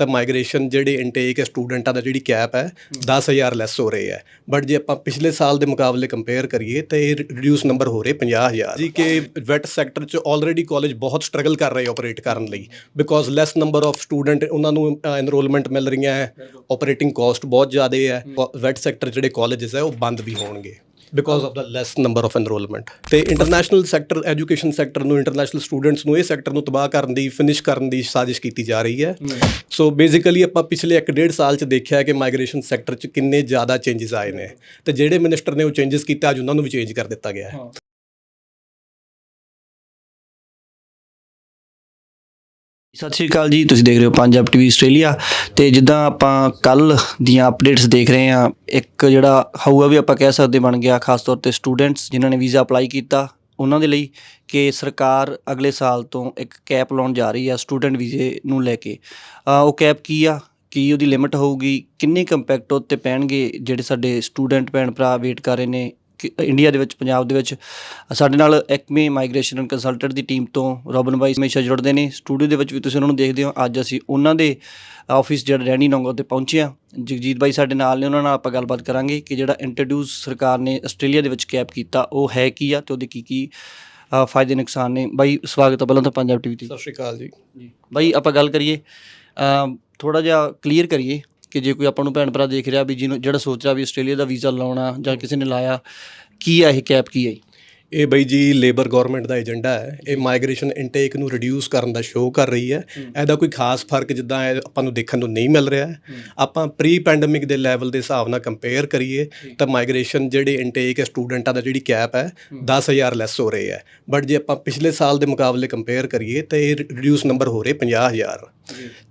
ਤਾਂ ਮਾਈਗ੍ਰੇਸ਼ਨ ਜਿਹੜੇ ਇਨਟੇਕ ਹੈ ਸਟੂਡੈਂਟਾਂ ਦਾ ਜਿਹੜੀ ਕੈਪ ਹੈ 10000 ਲੈਸ ਹੋ ਰਹੀ ਹੈ। ਬਟ ਜੇ ਆਪਾਂ ਪਿਛਲੇ ਸਾਲ ਦੇ ਮੁਕਾਬਲੇ ਕੰਪੇਅਰ ਕਰੀਏ ਤਾਂ ਇਹ ਰਿਡਿਊਸ ਨੰਬਰ ਹੋ ਰਹੇ 50000 ਜੀ ਕਿ ਵੈਟ ਸੈਕਟਰ 'ਚ ਆਲਰੇਡੀ ਕਾਲਜ ਬਹੁਤ ਸਟਰਗਲ ਕਰ ਰਹੇ ਆਪਰੇਟ ਕਰਨ ਲਈ। Because less number of student ਉਹਨਾਂ ਨੂੰ ਐਨਰੋਲਮੈਂਟ ਮਿਲ ਰਹੀਆਂ ਹੈ। ਆਪਰੇਟਿੰਗ ਕਾਸਟ ਬਹੁਤ ਜ਼ਿਆਦਾ ਹੈ। ਵੈਟ ਸੈਕਟਰ ਜਿਹੜੇ ਕਾਲਜਸ ਹੈ ਉਹ ਬੰਦ ਵੀ ਹੋਣਗੇ। Because of the less number of enrolment ਤੇ ਇੰਟਰਨੈਸ਼ਨਲ ਸੈਕਟਰ ਐਜੂਕੇਸ਼ਨ ਸੈਕਟਰ ਨੂੰ ਇੰਟਰਨੈਸ਼ਨਲ ਸਟੂਡੈਂਟਸ ਨੂੰ ਇਹ ਸੈਕਟਰ ਨੂੰ ਤਬਾਹ ਕਰਨ ਦੀ ਫਿਨਿਸ਼ ਕਰਨ ਦੀ ਸਾਜ਼ਿਸ਼ ਕੀਤੀ ਜਾ ਰਹੀ ਹੈ। ਸੋ ਬੇਸਿਕਲੀ ਆਪਾਂ ਪਿਛਲੇ 1.5 ਸਾਲ ਚ ਦੇਖਿਆ ਕਿ ਮਾਈਗ੍ਰੇਸ਼ਨ ਸੈਕਟਰ ਚ ਕਿੰਨੇ ਜ਼ਿਆਦਾ ਚੇਂਜਸ ਆਏ ਨੇ। ਤੇ ਜਿਹੜੇ ਮਿਨਿਸਟਰ ਨੇ ਉਹ ਚੇਂਜਸ ਕੀਤੇ ਅੱਜ ਉਹਨਾਂ ਨੂੰ ਵੀ ਚੇਂਜ ਕਰ ਦਿੱਤਾ ਗਿਆ ਹੈ। ਸਤਿ ਸ਼੍ਰੀ ਅਕਾਲ ਜੀ, ਤੁਸੀਂ ਦੇਖ ਰਹੇ ਹੋ ਪੰਜਾਬ ਟੀਵੀ ਆਸਟ੍ਰੇਲੀਆ ਤੇ ਜਿੱਦਾਂ ਆਪਾਂ ਕੱਲ ਦੀਆਂ ਅਪਡੇਟਸ ਦੇਖ ਰਹੇ ਹਾਂ, ਇੱਕ ਜਿਹੜਾ ਹਊਆ ਵੀ ਆਪਾਂ ਕਹਿ ਸਕਦੇ ਬਣ ਗਿਆ, ਖਾਸ ਤੌਰ ਤੇ ਸਟੂਡੈਂਟਸ ਜਿਨ੍ਹਾਂ ਨੇ ਵੀਜ਼ਾ ਅਪਲਾਈ ਕੀਤਾ, ਉਹਨਾਂ ਦੇ ਲਈ ਕਿ ਸਰਕਾਰ ਅਗਲੇ ਸਾਲ ਤੋਂ ਇੱਕ ਕੈਪ ਲਾਉਣ ਜਾ ਰਹੀ ਆ ਸਟੂਡੈਂਟ ਵੀਜ਼ੇ ਨੂੰ ਲੈ ਕੇ। ਉਹ ਕੈਪ ਕੀ ਆ? ਕੀ ਉਹਦੀ ਲਿਮਿਟ ਹੋਊਗੀ? ਕਿੰਨੇ ਕੰਪੈਕਟ ਉੱਤੇ ਪੈਣਗੇ? ਜਿਹੜੇ ਸਾਡੇ ਸਟੂਡੈਂਟ ਭੈਣ ਭਰਾ ਵੇਟ ਕਰ ਰਹੇ ਨੇ ਇੰਡੀਆ ਦੇ ਵਿੱਚ ਪੰਜਾਬ ਦੇ ਵਿੱਚ ਸਾਡੇ ਨਾਲ ਐਕਮੇ ਮਾਈਗ੍ਰੇਸ਼ਨ ਐਂਡ ਕੰਸਲਟੈਂਟ ਦੀ ਟੀਮ ਤੋਂ ਰੋਬਨ ਬਾਈ ਹਮੇਸ਼ਾ ਜੁੜਦੇ ਨੇ। ਸਟੂਡੀਓ ਦੇ ਵਿੱਚ ਵੀ ਤੁਸੀਂ ਉਹਨਾਂ ਨੂੰ ਦੇਖਦੇ ਹੋ। ਅੱਜ ਅਸੀਂ ਉਹਨਾਂ ਦੇ ਆਫਿਸ ਜਿਹੜਾ ਰੈਣੀ ਨੌਂਗੋ ਤੇ ਪਹੁੰਚੇ ਹਾਂ। ਜਗਜੀਤ ਬਾਈ ਸਾਡੇ ਨਾਲ ਨੇ ਉਹਨਾਂ ਨਾਲ ਆਪਾਂ ਗੱਲਬਾਤ ਕਰਾਂਗੇ ਕਿ ਜਿਹੜਾ ਇੰਟਰੋਡਿਊਸ ਸਰਕਾਰ ਨੇ ਆਸਟ੍ਰੇਲੀਆ ਦੇ ਵਿੱਚ ਕੈਪ ਕੀਤਾ ਉਹ ਹੈ ਕੀ ਆ ਤੇ ਉਹਦੇ ਕੀ ਕੀ ਫਾਇਦੇ ਨੁਕਸਾਨ ਨੇ। ਬਾਈ ਸਵਾਗਤ ਹੈ ਪਹਿਲਾਂ ਤਾਂ ਪੰਜਾਬ ਟੀਵੀ ਤੇ। ਸਤਿ ਸ਼੍ਰੀ ਅਕਾਲ ਜੀ। ਬਾਈ ਆਪਾਂ ਗੱਲ ਕਰੀਏ ਥੋੜਾ ਜਿਹਾ ਕਲੀਅਰ ਕਰੀਏ। ਕਿ ਜੇ ਕੋਈ ਆਪਾਂ ਨੂੰ ਭੈਣ ਭਰਾ ਦੇਖ ਰਿਹਾ ਵੀ ਜਿਹਨੂੰ ਜਿਹੜਾ ਸੋਚ ਰਿਹਾ ਵੀ ਆਸਟ੍ਰੇਲੀਆ ਦਾ ਵੀਜ਼ਾ ਲਾਉਣਾ ਜਾਂ ਕਿਸੇ ਨੇ ਲਾਇਆ, ਕੀ ਆ ਇਹ ਕੈਪ ਕੀ ਹੈ ਜੀ? ਇਹ ਬਈ ਜੀ ਲੇਬਰ ਗਵਰਨਮੈਂਟ ਦਾ ਏਜੰਡਾ ਹੈ ਇਹ ਮਾਈਗ੍ਰੇਸ਼ਨ ਇਨਟੇਕ ਨੂੰ ਰਿਡਿਊਸ ਕਰਨ ਦਾ ਸ਼ੋਅ ਕਰ ਰਹੀ ਹੈ। ਇਹਦਾ ਕੋਈ ਖਾਸ ਫ਼ਰਕ ਜਿੱਦਾਂ ਆਪਾਂ ਨੂੰ ਦੇਖਣ ਨੂੰ ਨਹੀਂ ਮਿਲ ਰਿਹਾ ਆਪਾਂ ਪ੍ਰੀ ਪੈਂਡੇਮਿਕ ਦੇ ਲੈਵਲ ਦੇ ਹਿਸਾਬ ਨਾਲ ਕੰਪੇਅਰ ਕਰੀਏ ਤਾਂ ਮਾਈਗ੍ਰੇਸ਼ਨ ਜਿਹੜੇ ਇਨਟੇਕ ਹੈ ਸਟੂਡੈਂਟਾਂ ਦਾ ਜਿਹੜੀ ਕੈਪ ਹੈ 10000 ਲੈਸ ਹੋ ਰਹੀ ਹੈ। ਬਟ ਜੇ ਆਪਾਂ ਪਿਛਲੇ ਸਾਲ ਦੇ ਮੁਕਾਬਲੇ ਕੰਪੇਅਰ ਕਰੀਏ ਤਾਂ ਇਹ ਰਿਡਿਊਸ ਨੰਬਰ ਹੋ ਰਹੇ 50000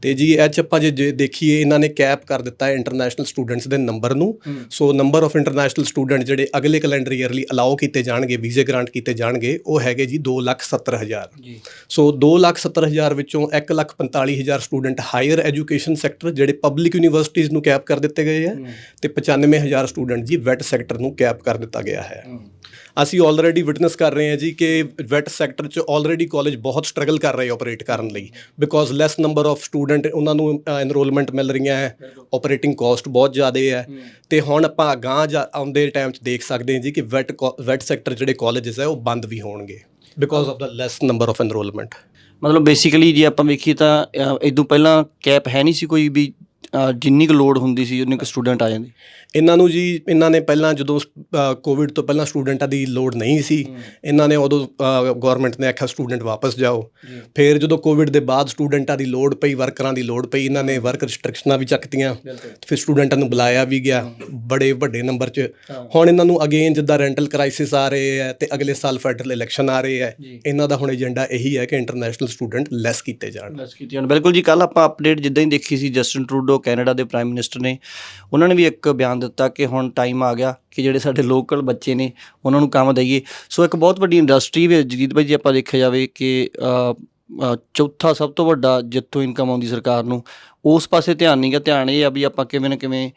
ਤੇ ਜੀ ਇਹ 'ਚ ਆਪਾਂ ਜੇ- ਦੇਖੀਏ ਇਹਨਾਂ ਨੇ ਕੈਪ ਕਰ ਦਿੱਤਾ ਹੈ ਇੰਟਰਨੈਸ਼ਨਲ ਸਟੂਡੈਂਟਸ ਦੇ ਨੰਬਰ ਨੂੰ। So number of international student ਜਿਹੜੇ ਅਗਲੇ ਕੈਲੰਡਰ ਈਅਰ ਲਈ ਅਲਾਉ ਕੀਤੇ ਜਾਣਗੇ ਵੀਜ਼ੇ ਗ੍ਰਾਂਟ ਕੀਤੇ ਜਾਣਗੇ ਉਹ ਹੈਗੇ ਜੀ 270000 ਸੋ 270000 ਵਿੱਚੋਂ 145000 ਸਟੂਡੈਂਟ ਹਾਇਰ ਐਜੂਕੇਸ਼ਨ ਸੈਕਟਰ ਜਿਹੜੇ ਪਬਲਿਕ ਯੂਨੀਵਰਸਿਟੀਜ਼ ਨੂੰ ਕੈਪ ਕਰ ਦਿੱਤੇ ਗਏ ਹੈ ਤੇ 95000 ਸਟੂਡੈਂਟ ਜੀ ਵੈਟ ਸੈਕਟਰ ਨੂੰ ਕੈਪ ਕਰ ਦਿੱਤਾ ਗਿਆ ਹੈ। ਅਸੀਂ ਆਲਰੇਡੀ ਵਿਟਨੈਸ ਕਰ ਰਹੇ ਹਾਂ ਜੀ ਕਿ ਵੈਟ ਸੈਕਟਰ 'ਚ ਆਲਰੇਡੀ ਕਾਲਜ ਬਹੁਤ ਸਟਰਗਲ ਕਰ ਰਹੇ ਆਪਰੇਟ ਕਰਨ ਲਈ because less number of student ਉਹਨਾਂ ਨੂੰ ਐਨਰੋਲਮੈਂਟ ਮਿਲ ਰਹੀਆਂ ਹੈ ਆਪਰੇਟਿੰਗ ਕਾਸਟ ਬਹੁਤ ਜ਼ਿਆਦਾ ਹੈ। ਤੇ ਹੁਣ ਆਪਾਂ ਅਗਾਂਹ ਜਾ ਆਉਂਦੇ ਟਾਈਮ 'ਚ ਦੇਖ ਸਕਦੇ ਹਾਂ ਜੀ ਕਿ ਵੈਟ ਵੈਟ ਸੈਕਟਰ ਜਿਹੜੇ ਕਾਲਜਸ ਹੈ ਉਹ ਬੰਦ ਵੀ ਹੋਣਗੇ because of the less number of enrolment ਮਤਲਬ ਬੇਸਿਕਲੀ ਜੇ ਆਪਾਂ ਵੇਖੀਏ ਤਾਂ ਇਦੋਂ ਪਹਿਲਾਂ ਕੈਪ ਹੈ ਨਹੀਂ ਸੀ ਕੋਈ ਵੀ ਅ, ਜਿੰਨੀ ਕੁ ਲੋਡ ਹੁੰਦੀ ਸੀ ਉਨੇ ਕੁ ਸਟੂਡੈਂਟ ਆ ਜਾਂਦੇ। ਇਹਨਾਂ ਨੂੰ ਜੀ ਇਹਨਾਂ ਨੇ ਪਹਿਲਾਂ ਜਦੋਂ ਕੋਵਿਡ ਤੋਂ ਪਹਿਲਾਂ ਸਟੂਡੈਂਟਾਂ ਦੀ ਲੋਡ ਨਹੀਂ ਸੀ ਇਹਨਾਂ ਨੇ ਉਦੋਂ ਗਵਰਨਮੈਂਟ ਨੇ ਆਖਿਆ ਸਟੂਡੈਂਟ ਵਾਪਸ ਜਾਓ। ਫਿਰ ਜਦੋਂ ਕੋਵਿਡ ਦੇ ਬਾਅਦ ਸਟੂਡੈਂਟਾਂ ਦੀ ਲੋਡ ਪਈ ਵਰਕਰਾਂ ਦੀ ਲੋਡ ਪਈ ਇਹਨਾਂ ਨੇ ਵਰਕ ਰਿਸਟ੍ਰਿਕਸ਼ਨਾਂ ਵੀ ਚੱਕਤੀਆਂ ਫਿਰ ਸਟੂਡੈਂਟਾਂ ਨੂੰ ਬੁਲਾਇਆ ਵੀ ਗਿਆ ਬੜੇ ਵੱਡੇ ਨੰਬਰ 'ਚ। ਹੁਣ ਇਹਨਾਂ ਨੂੰ ਅਗੇਨ ਜਿੱਦਾਂ ਰੈਂਟਲ ਕ੍ਰਾਈਸਿਸ ਆ ਰਹੇ ਹੈ ਤੇ ਅਗਲੇ ਸਾਲ ਫੈਡਰਲ ਇਲੈਕਸ਼ਨ ਆ ਰਹੇ ਹੈ ਇਹਨਾਂ ਦਾ ਹੁਣ ਏਜੰਡਾ ਇਹੀ ਹੈ ਕਿ ਇੰਟਰਨੈਸ਼ਨਲ ਸਟੂਡੈਂਟ ਲੈਸ ਕੀਤੇ ਜਾਣ। ਬਸ ਕੀਤੀ ਜਾਣ। ਬਿਲਕੁਲ ਜੀ ਕੱਲ ਆਪਾਂ ਅਪਡੇਟ ਜਿੱਦਾਂ ਹੀ ਦੇਖੀ ਸੀ ਜਸਟਨ ਟਰੂਡੋ ਕੈਨੇਡਾ ਦੇ ਪ੍ਰਾਈਮ ਮਿਨਿਸਟਰ ਨੇ, ਉਹਨਾਂ ਨੇ ਵੀ ਇੱਕ ਬਿਆਨ ਦਿੱਤਾ ਕਿ ਹੁਣ ਟਾਈਮ ਆ ਗਿਆ ਕਿ ਜਿਹੜੇ ਸਾਡੇ ਲੋਕਲ ਬੱਚੇ ਨੇ, ਉਹਨਾਂ ਨੂੰ ਕੰਮ ਦਈਏ। ਸੋ ਇੱਕ ਬਹੁਤ ਵੱਡੀ ਇੰਡਸਟਰੀ ਵੀ ਜਗੀਤ ਭਾਈ ਜੀ, ਆਪਾਂ ਦੇਖਿਆ ਜਾਵੇ ਕਿ ਚੌਥਾ ਸਭ ਤੋਂ ਵੱਡਾ ਜਿੱਥੋਂ ਇਨਕਮ ਆਉਂਦੀ ਸਰਕਾਰ ਨੂੰ, ਉਸ ਪਾਸੇ ਧਿਆਨ ਨਹੀਂ ਗਿਆ। ਧਿਆਨ ਇਹ ਆ ਵੀ ਆਪਾਂ ਕਿਵੇਂ ਨਾ ਕਿਵੇਂ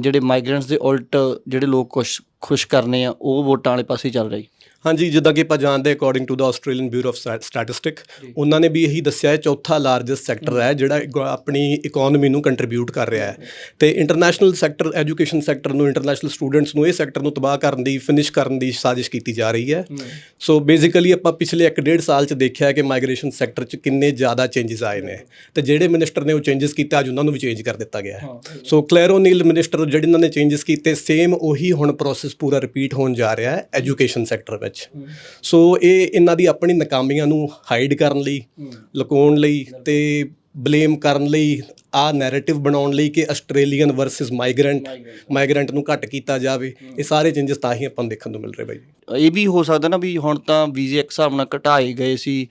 ਜਿਹੜੇ ਮਾਈਗ੍ਰੈਂਟਸ ਦੇ ਉਲਟ ਜਿਹੜੇ ਲੋਕ ਖੁਸ਼ ਖੁਸ਼ ਕਰਨੇ ਆ, ਉਹ ਵੋਟਾਂ ਵਾਲੇ ਪਾਸੇ ਚੱਲ ਰਹੀ। ਹਾਂਜੀ ਜਿੱਦਾਂ ਕਿ ਆਪਾਂ ਜਾਣਦੇ according to the Australian bureau of statistic ਉਹਨਾਂ ਨੇ ਵੀ ਇਹੀ ਦੱਸਿਆ ਹੈ ਚੌਥਾ ਲਾਰਜੈਸਟ ਸੈਕਟਰ ਹੈ ਜਿਹੜਾ ਆਪਣੀ ਇਕਨੋਮੀ ਨੂੰ ਕੰਟਰੀਬਿਊਟ ਕਰ ਰਿਹਾ ਹੈ। ਤੇ ਇੰਟਰਨੈਸ਼ਨਲ ਸੈਕਟਰ ਐਜੂਕੇਸ਼ਨ ਸੈਕਟਰ ਨੂੰ ਇੰਟਰਨੈਸ਼ਨਲ ਸਟੂਡੈਂਟਸ ਨੂੰ ਇਹ ਸੈਕਟਰ ਨੂੰ ਤਬਾਹ ਕਰਨ ਦੀ ਫਿਨਿਸ਼ ਕਰਨ ਦੀ ਸਾਜ਼ਿਸ਼ ਕੀਤੀ ਜਾ ਰਹੀ ਹੈ। ਸੋ ਬੇਸਿਕਲੀ ਆਪਾਂ ਪਿਛਲੇ 1.5 ਸਾਲ ਚ ਦੇਖਿਆ ਕਿ ਮਾਈਗ੍ਰੇਸ਼ਨ ਸੈਕਟਰ ਚ ਕਿੰਨੇ ਜ਼ਿਆਦਾ ਚੇਂਜਸ ਆਏ ਨੇ। ਤੇ ਜਿਹੜੇ ਮਿਨਿਸਟਰ ਨੇ ਉਹ ਚੇਂਜਸ ਕੀਤੇ ਅੱਜ ਉਹਨਾਂ ਨੂੰ ਵੀ ਚੇਂਜ ਕਰ ਦਿੱਤਾ ਗਿਆ ਹੈ। ਸੋ ਕਲੈਰੋਨੀਲ ਮਿਨਿਸਟਰ ਜਿਹੜੇ ਇਹਨਾਂ ਨੇ ਚੇਂਜਸ ਕੀਤੇ ਸੇਮ ਉਹੀ ਹੁਣ ਪ੍ਰੋਸੈਸ ਪੂਰਾ ਰਿਪੀਟ ਹੋਣ ਜਾ ਰਿਹਾ ਹੈ ਐਜੂਕੇਸ਼ਨ ਸੈਕਟਰ ਵਿੱਚ। ਸੋ ਇਹ ਇਹਨਾਂ ਦੀ ਆਪਣੀ ਨਾਕਾਮੀਆਂ ਨੂੰ ਹਾਈਡ ਕਰਨ ਲਈ, ਲੁਕਾਉਣ ਲਈ ਤੇ ਬਲੇਮ ਕਰਨ ਲਈ ਆ ਨੈਰੇਟਿਵ ਬਣਾਉਣ ਲਈ ਕਿ ਆਸਟ੍ਰੇਲੀਅਨ ਵਰਸਸ ਮਾਈਗ੍ਰੈਂਟ ਮਾਈਗ੍ਰੈਂਟ ਨੂੰ ਘੱਟ ਕੀਤਾ ਜਾਵੇ। ਇਹ ਸਾਰੇ ਚੇਂਜਸ ਤਾਂ ਹੀ ਆਪਾਂ ਨੂੰ ਦੇਖਣ ਨੂੰ ਮਿਲ ਰਹੇ ਬਾਈ ਇਹ ਵੀ ਹੋ ਸਕਦਾ ਨਾ ਵੀ ਹੁਣ ਤਾਂ ਵੀਜ਼ੇ ਇੱਕ ਹਿਸਾਬ ਨਾਲ ਘਟਾਏ ਗਏ ਸੀ।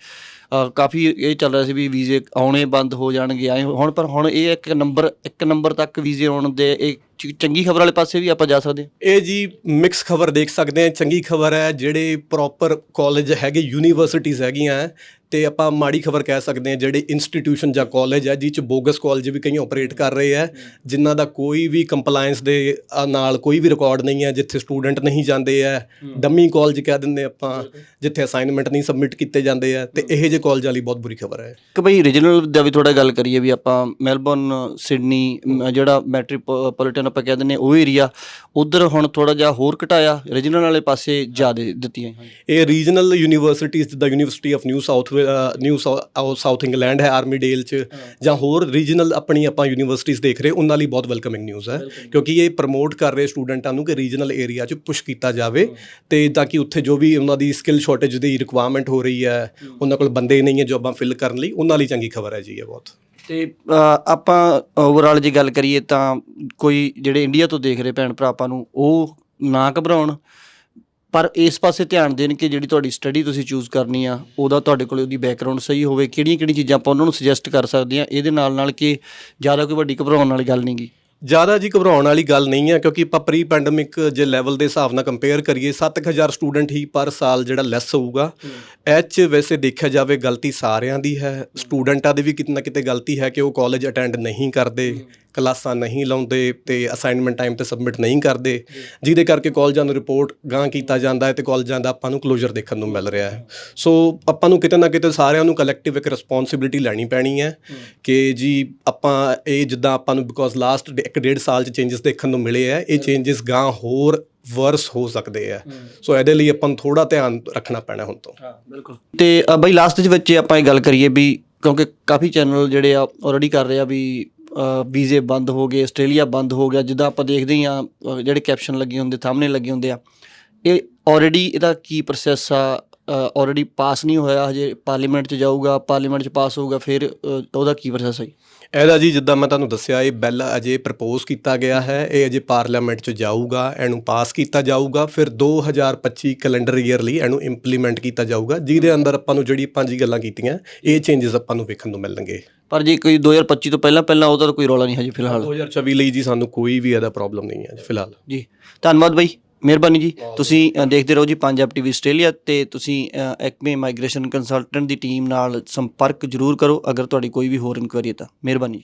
ਕਾਫੀ ਇਹ ਚੱਲ ਰਿਹਾ ਸੀ ਵੀ ਵੀਜ਼ੇ ਆਉਣੇ ਬੰਦ ਹੋ ਜਾਣਗੇ ਐਂ ਹੁਣ ਪਰ ਹੁਣ ਇਹ ਇੱਕ ਨੰਬਰ ਇੱਕ ਨੰਬਰ ਤੱਕ ਵੀਜ਼ੇ ਆਉਣ ਦੇ ਇਹ ਚੰਗੀ ਖਬਰ ਵਾਲੇ ਪਾਸੇ ਵੀ ਆਪਾਂ ਜਾ ਸਕਦੇ ਹਾਂ। ਇਹ ਜੀ ਮਿਕਸ ਖਬਰ ਦੇਖ ਸਕਦੇ ਆ ਚੰਗੀ ਖਬਰ ਹੈ ਜਿਹੜੇ ਪ੍ਰੋਪਰ ਕਾਲਜ ਹੈਗੇ ਯੂਨੀਵਰਸਿਟੀਜ਼ ਹੈਗੀਆਂ ਤੇ ਆਪਾਂ ਮਾੜੀ ਖਬਰ ਕਹਿ ਸਕਦੇ ਆ ਜਿਹੜੇ ਇੰਸਟੀਟਿਊਸ਼ਨ ਜਾਂ ਕਾਲਜ ਹੈ ਜਿਹ ਚ ਬੋਗਸ ਕਾਲਜ ਵੀ ਕਈ ਆਪਰੇਟ ਕਰ ਰਹੇ ਆ ਜਿਨ੍ਹਾਂ ਦਾ ਕੋਈ ਵੀ ਕੰਪਲਾਈਂਸ ਦੇ ਨਾਲ ਕੋਈ ਵੀ ਰਿਕਾਰਡ ਨਹੀਂ ਹੈ ਜਿੱਥੇ ਸਟੂਡੈਂਟ ਨਹੀਂ ਜਾਂਦੇ ਆ ਡੰਮੀ ਕਾਲਜ ਕਹਿ ਦਿੰਦੇ ਆਪਾਂ ਜਿੱਥੇ ਅਸਾਈਨਮੈਂਟ ਨਹੀਂ ਸਬਮਿਟ ਕੀਤੇ ਜਾਂਦੇ ਆ ਤੇ ਇਹ ਜੇ ਜਿਹੇ ਕਾਲਜਾਂ ਲਈ ਬਹੁਤ ਬੁਰੀ ਖਬਰ ਹੈ। ਕਿ ਬਈ ਰੀਜਨਲ ਦਾ ਵੀ ਥੋੜਾ ਗੱਲ ਕਰੀਏ ਵੀ ਆਪਾਂ ਮੈਲਬੌਰਨ ਸਿਡਨੀ ਮ, ਜਿਹੜਾ ਮੈਟ੍ਰੋਪੋਲੀਟਨ ਆਪਾਂ ਕਹਿੰਦੇ ਨੇ ਉਹ ਏਰੀਆ ਉਧਰ ਹੁਣ ਥੋੜਾ ਜਿਹਾ ਹੋਰ ਘਟਾਇਆ ਰੀਜਨਲ ਵਾਲੇ ਪਾਸੇ ਜ਼ਿਆਦਾ ਦਿੱਤੀਆਂ ਇਹ ਰੀਜਨਲ ਯੂਨੀਵਰਸਿਟੀਜ਼ ਜਿੱਦਾਂ university of New South New South England ਹੈ ਆਰਮੀਡੇਲ ਚ ਜਾਂ ਹੋਰ ਰੀਜਨਲ ਆਪਣੀ ਆਪਾਂ ਯੂਨੀਵਰਸਿਟੀਜ਼ ਦੇਖ ਰਹੇ ਉਹਨਾਂ ਲਈ ਬਹੁਤ ਵੈਲਕਮਿੰਗ ਨਿਊਜ਼ ਹੈ। ਕਿਉਂਕਿ ਇਹ ਪ੍ਰਮੋਟ ਕਰ ਰਹੇ ਸਟੂਡੈਂਟਾਂ ਨੂੰ ਕਿ ਰੀਜਨਲ ਏਰੀਆ 'ਚ ਪੁਸ਼ ਕੀਤਾ ਜਾਵੇ ਤੇ ਤਾਂ ਕਿ ਉੱਥੇ ਜੋ ਵੀ ਉਹਨਾਂ ਦੀ ਸਕਿੱਲ ਸ਼ਾਰਟੇਜ ਦੀ ਰਿਕੁਆਇਰਮੈਂਟ ਹੋ ਰਹੀ ਹੈ। ਉਹਨਾਂ ਕੋਲ ਬੰਦੇ ਨਹੀਂ ਹੈ ਜੋਬਾਂ ਫਿਲ ਕਰਨ ਲਈ ਉਹਨਾਂ ਲਈ ਚੰਗੀ ਖਬਰ ਹੈ ਜੀ ਇਹ ਬਹੁਤ। ਤੇ ਅ, ਆਪਾਂ ਓਵਰਆਲ ਜੇ ਗੱਲ ਕਰੀਏ ਤਾਂ ਕੋਈ ਜਿਹੜੇ ਇੰਡੀਆ ਤੋਂ ਦੇਖ ਰਹੇ ਭੈਣ ਭਰਾ ਆਪਾਂ ਨੂੰ ਉਹ ਨਾ ਘਬਰਾਉਣ। ਪਰ ਇਸ ਪਾਸੇ ਧਿਆਨ ਦੇਣ ਕਿ ਜਿਹੜੀ ਤੁਹਾਡੀ ਸਟੱਡੀ ਤੁਸੀਂ ਚੂਜ਼ ਕਰਨੀ ਆ ਉਹਦਾ ਤੁਹਾਡੇ ਕੋਲ ਉਹਦੀ ਬੈਕਗ੍ਰਾਉਂਡ ਸਹੀ ਹੋਵੇ ਕਿਹੜੀਆਂ ਕਿਹੜੀਆਂ ਚੀਜ਼ਾਂ ਆਪਾਂ ਉਹਨਾਂ ਨੂੰ ਸੁਜੈਸਟ ਕਰ ਸਕਦੇ ਆ ਇਹਦੇ ਨਾਲ ਨਾਲ ਕਿ ਜ਼ਿਆਦਾ ਕੋਈ ਵੱਡੀ ਘਬਰਾਉਣ ਵਾਲੀ ਗੱਲ ਨਹੀਂਗੀ ਜ਼ਿਆਦਾ ਜੀ ਘਬਰਾਉਣ ਵਾਲੀ ਗੱਲ ਨਹੀਂ ਹੈ ਕਿਉਂਕਿ ਆਪਾਂ ਪ੍ਰੀ ਪੈਂਡੈਮਿਕ ਜੇ ਲੈਵਲ ਦੇ ਹਿਸਾਬ ਨਾਲ ਕੰਪੇਅਰ ਕਰੀਏ 7000 ਸਟੂਡੈਂਟ ਹੀ ਪਰ ਸਾਲ ਜਿਹੜਾ ਲੈਸ ਹੋਊਗਾ। ਇਹ 'ਚ ਵੈਸੇ ਦੇਖਿਆ ਜਾਵੇ ਗਲਤੀ ਸਾਰਿਆਂ ਦੀ ਹੈ ਸਟੂਡੈਂਟਾਂ ਦੀ ਵੀ ਕਿਤੇ ਨਾ ਕਿਤੇ ਗਲਤੀ ਹੈ ਕਿ ਉਹ ਕਾਲਜ ਅਟੈਂਡ ਨਹੀਂ ਕਰਦੇ। ਕਲਾਸਾਂ ਨਹੀਂ ਲਾਉਂਦੇ ਤੇ ਅਸਾਈਨਮੈਂਟ ਟਾਈਮ ਤੇ ਸਬਮਿਟ ਨਹੀਂ ਕਰਦੇ ਜਿਹਦੇ ਕਰਕੇ ਕਾਲਜਾਂ ਨੂੰ ਰਿਪੋਰਟ ਗਾਂ ਕੀਤਾ ਜਾਂਦਾ ਹੈ ਤੇ ਕਾਲਜਾਂ ਦਾ ਆਪਾਂ ਨੂੰ ਕਲੋਜ਼ਰ ਦੇਖਣ ਨੂੰ ਮਿਲ ਰਿਹਾ ਹੈ। ਸੋ ਆਪਾਂ ਨੂੰ ਕਿਤੇ ਨਾ ਕਿਤੇ ਸਾਰਿਆਂ ਨੂੰ ਕਲੈਕਟਿਵ ਇੱਕ ਰਿਸਪੌਂਸਿਬਿਲਿਟੀ ਲੈਣੀ ਪੈਣੀ ਹੈ ਕਿ ਜੀ ਆਪਾਂ ਇਹ ਜਿੱਦਾਂ ਆਪਾਂ ਨੂੰ ਬਿਕੋਜ਼ ਲਾਸਟ ਇੱਕ ਡੇਢ ਸਾਲ ਚ ਚੇਂਜਸ ਦੇਖਣ ਨੂੰ ਮਿਲੇ ਆ ਇਹ ਚੇਂਜਸ ਗਾਂ ਹੋਰ ਵਰਸ ਹੋ ਸਕਦੇ ਆ ਸੋ ਇਹਦੇ ਲਈ ਆਪਾਂ ਨੂੰ ਥੋੜਾ ਧਿਆਨ ਰੱਖਣਾ ਪੈਣਾ ਹੁਣ ਤੋਂ। ਹਾਂ ਬਿਲਕੁਲ। ਤੇ ਬਈ ਲਾਸਟ ਦੇ ਵਿੱਚ ਆਪਾਂ ਇਹ ਗੱਲ ਕਰੀਏ ਵੀ ਕਿਉਂਕਿ ਕਾਫੀ ਚੈਨਲ ਜਿਹੜੇ ਆ ਆਲਰੇਡੀ ਕਰ ਰਹੇ ਆ ਵੀ ਵੀਜ਼ੇ ਬੰਦ ਹੋ ਗਏ, ਆਸਟ੍ਰੇਲੀਆ ਬੰਦ ਹੋ ਗਿਆ, ਜਿੱਦਾਂ ਆਪਾਂ ਦੇਖਦੇ ਹੀ ਆ ਜਿਹੜੇ ਕੈਪਸ਼ਨ ਲੱਗੇ ਹੁੰਦੇ ਸਾਹਮਣੇ ਲੱਗੇ ਹੁੰਦੇ ਆ, ਇਹ ਆਲਰੇਡੀ ਇਹਦਾ ਕੀ ਪ੍ਰੋਸੈਸ ਆ? ਆਲਰੇਡੀ ਪਾਸ ਨਹੀਂ ਹੋਇਆ ਹਜੇ ਪਾਰਲੀਮੈਂਟ 'ਚ ਜਾਊਗਾ ਪਾਰਲੀਮੈਂਟ 'ਚ ਪਾਸ ਹੋਊਗਾ ਫਿਰ ਉਹਦਾ ਕੀ ਪ੍ਰੋਸੈਸ ਹੈ ਇਹਦਾ ਜੀ ਜਿੱਦਾਂ ਮੈਂ ਤੁਹਾਨੂੰ ਦੱਸਿਆ ਇਹ ਬਿੱਲ ਅਜੇ ਪ੍ਰਪੋਜ਼ ਕੀਤਾ ਗਿਆ ਹੈ ਇਹ ਅਜੇ ਪਾਰਲੀਮੈਂਟ 'ਚ ਜਾਊਗਾ ਇਹਨੂੰ ਪਾਸ ਕੀਤਾ ਜਾਊਗਾ ਫਿਰ 2025 ਕੈਲੰਡਰ ਈਅਰ ਲਈ ਇਹਨੂੰ ਇੰਪਲੀਮੈਂਟ ਕੀਤਾ ਜਾਊਗਾ ਜਿਹਦੇ ਅੰਦਰ ਆਪਾਂ ਨੂੰ ਜਿਹੜੀ ਪੰਜ ਗੱਲਾਂ ਕੀਤੀਆਂ ਇਹ ਚੇਂਜਸ ਆਪਾਂ ਨੂੰ ਵੇਖਣ ਨੂੰ ਮਿਲਣਗੇ। ਪਰ ਜੇ ਕੋਈ 2025 ਤੋਂ ਪਹਿਲਾਂ ਪਹਿਲਾਂ ਉਹਦਾ ਕੋਈ ਰੌਲਾ ਨਹੀਂ ਹਜੇ ਫਿਲਹਾਲ। 2024 ਲਈ ਜੀ ਸਾਨੂੰ ਕੋਈ ਵੀ ਇਹਦਾ ਪ੍ਰੋਬਲਮ ਨਹੀਂ ਹੈ ਜੀ ਫਿਲਹਾਲ। ਜੀ। ਧੰਨਵਾਦ ਬਾਈ। ਮਿਹਰਬਾਨੀ ਜੀ। ਤੁਸੀਂ ਅ, ਦੇਖਦੇ ਰਹੋ ਜੀ ਪੰਜਾਬ ਟੀਵੀ ਆਸਟ੍ਰੇਲੀਆ ਤੇ ਤੁਸੀਂ ਐਕਮੇ ਮਾਈਗ੍ਰੇਸ਼ਨ ਕੰਸਲਟੈਂਟ ਦੀ ਟੀਮ ਨਾਲ ਸੰਪਰਕ ਜ਼ਰੂਰ ਕਰੋ ਅਗਰ ਤੁਹਾਡੀ ਕੋਈ ਵੀ ਹੋਰ ਇਨਕੁਆਇਰੀ ਹੈ ਤਾਂ। ਮਿਹਰਬਾਨੀ ਜੀ।